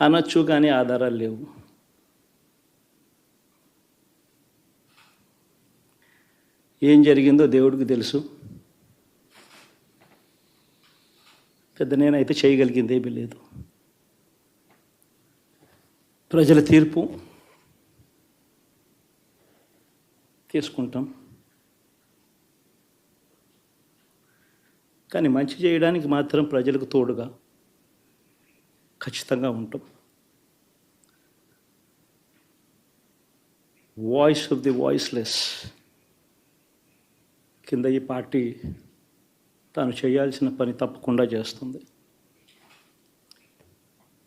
అనొచ్చు కానీ ఆధారాలు లేవు. ఏం జరిగిందో దేవుడికి తెలుసు. పెద్ద నేనైతే చేయగలిగింది ఏమీ లేదు. ప్రజల తీర్పు తీసుకుంటాం. కానీ మంచి చేయడానికి మాత్రం ప్రజలకు తోడుగా ఖచ్చితంగా ఉంటాం. వాయిస్ ఆఫ్ ది వాయిస్లెస్ కింద ఈ పార్టీ తాను చేయాల్సిన పని తప్పకుండా చేస్తుంది.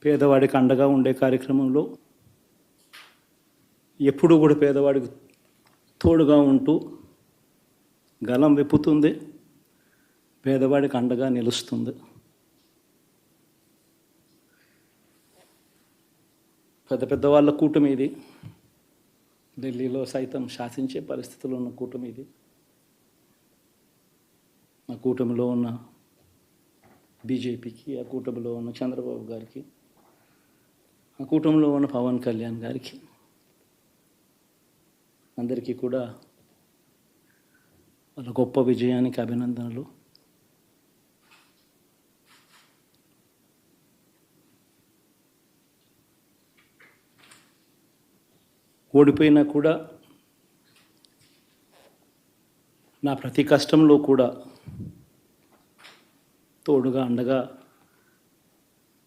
పేదవాడికి అండగా ఉండే కార్యక్రమంలో ఎప్పుడూ కూడా పేదవాడికి తోడుగా ఉంటూ గలం విప్పుతుంది. పేదవాడికి అండగా నిలుస్తుంది. పెద్ద పెద్ద వాళ్ళ కూటమి ఇది. ఢిల్లీలో సైతం శాసించే పరిస్థితుల్లో ఉన్న కూటమి ఇది. ఆ కూటమిలో ఉన్న బీజేపీకి ఆ కూటమిలో ఉన్న చంద్రబాబు గారికి ఆ కూటమిలో ఉన్న పవన్ కళ్యాణ్ గారికి అందరికీ కూడా వాళ్ళ గొప్ప విజయానికి అభినందనలు. ఓడిపోయినా కూడా నా ప్రతి కష్టంలో కూడా తోడుగా అండగా